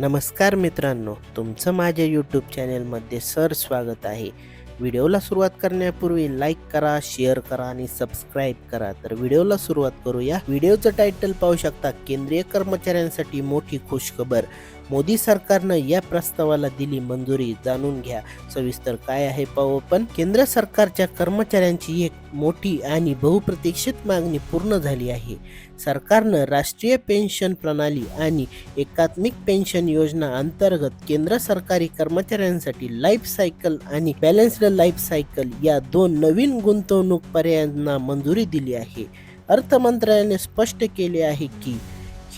नमस्कार मित्रांनो तुमचं माझ्या यूट्यूब चॅनेलमध्ये सर स्वागत आहे. व्हिडिओला सुरुवात करण्यापूर्वी लाईक करा शेअर करा आणि सबस्क्राईब करा. तर व्हिडिओला सुरुवात करूया. व्हिडिओचं टायटल पाहू शकता केंद्रीय कर्मचाऱ्यांसाठी मोठी खुशखबर. मोदी सरकारनं या प्रस्तावाला दिली मंजुरी जाणून घ्या. सविस्तर काय आहे पाहू आपण. केंद्र सरकारच्या कर्मचाऱ्यांची एक मोठी आणि बहुप्रतीक्षित मागणी पूर्ण झाली आहे. सरकारनं राष्ट्रीय पेन्शन प्रणाली आणि एकात्मिक पेन्शन योजना अंतर्गत केंद्र सरकारी कर्मचाऱ्यांसाठी लाईफ सायकल आणि बॅलन्स्ड लाईफ सायकल या दोन नवीन गुंतवणूक पर्यायांना मंजुरी दिली आहे. अर्थ मंत्रालयाने स्पष्ट केले आहे की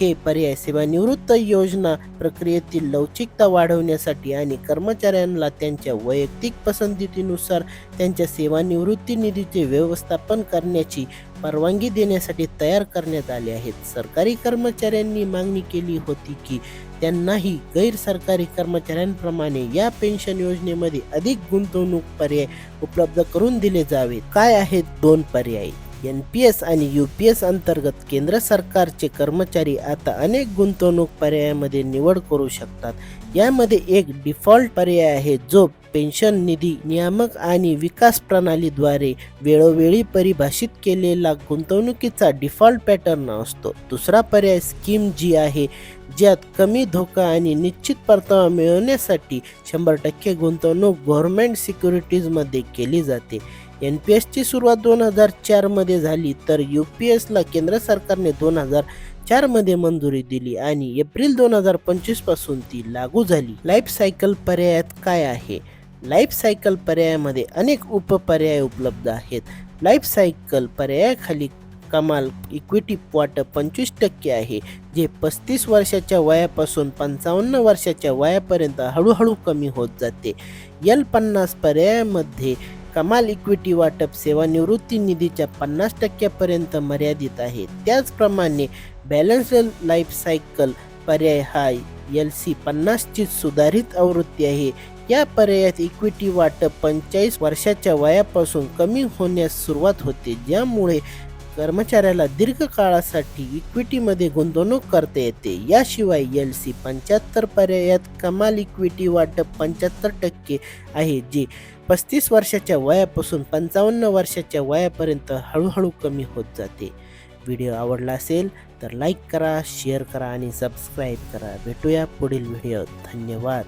हे पर्याय सेवानिवृत्त योजना प्रक्रियेतील लवचिकता वाढवण्यासाठी आणि कर्मचाऱ्यांना त्यांच्या वैयक्तिक पसंतीनुसार त्यांच्या सेवानिवृत्ती निधीचे व्यवस्थापन करण्याची परवानगी देण्यासाठी तयार करण्यात आले आहेत. सरकारी कर्मचाऱ्यांनी मागणी केली होती की त्यांनाही गैरसरकारी कर्मचाऱ्यांप्रमाणे या पेन्शन योजनेमध्ये अधिक गुंतवणूक पर्याय उपलब्ध करून दिले जावे काय आहेत दोन पर्याय? एन पी एस आणि यू पी एस अंतर्गत केंद्र सरकारचे कर्मचारी आता अनेक गुंतवणूक पर्यायामध्ये निवड करू शकतात. यामध्ये एक डिफॉल्ट पर्याय आहे जो पेन्शन निधी नियामक आणि विकास प्रणालीद्वारे वेळोवेळी परिभाषित केलेला गुंतवणुकीचा डिफॉल्ट पॅटर्न असतो. दुसरा पर्याय स्कीम जी आहे ज्यात कमी धोका आणि निश्चित परतावा मिळवण्यासाठी शंभर टक्के गुंतवणूक गव्हर्नमेंट सिक्युरिटीजमध्ये केली जाते. एन पी एसची सुरुवात दोन हजार चारमध्ये झाली तर यू पी एसला केंद्र सरकारने दोन हजार चारमध्ये मंजुरी दिली आणि एप्रिल दोन हजार पंचवीसपासून ती लागू झाली. लाईफ सायकल पर्यायात काय आहे? लाईफ सायकल पर्यायामध्ये अनेक उपपर्याय उपलब्ध आहेत. लाईफ सायकल पर्यायाखाली कमाल इक्विटी वाटप पंचवीस टक्के आहे जे पस्तीस वर्षाच्या वयापासून पंचावन्न वर्षाच्या वयापर्यंत हळूहळू कमी होत जाते. यल पन्नास पर्यायामध्ये कमाल इक्विटी वाटप सेवानिवृत्ती निधीच्या पन्नास टक्क्यापर्यंत मर्यादित आहे. त्याचप्रमाणे बॅलन्स लाईफ सायकल पर्याय हा एल सी पन्नासची सुधारित आवृत्ती आहे. या पर्यायात इक्विटी वाटप पंचेचाळीस वर्षाच्या वयापासून कमी होण्यास सुरुवात होते. ज्यामुळे कर्मचाऱ्याला दीर्घ काळासाठी इक्विटीमध्ये गुंतवणूक करता येते. याशिवाय एल सी पंच्याहत्तर पर्यायात कमाल इक्विटी वाटप पंच्याहत्तर टक्के आहे जे पस्तीस वर्षाच्या वयापासून पंचावन्न वर्षाच्या वयापर्यंत हळूहळू कमी होत जाते. व्हिडिओ आवडला असेल तर लाईक करा शेअर करा आणि सबस्क्राईब करा. भेटूया पुढील व्हिडिओ धन्यवाद.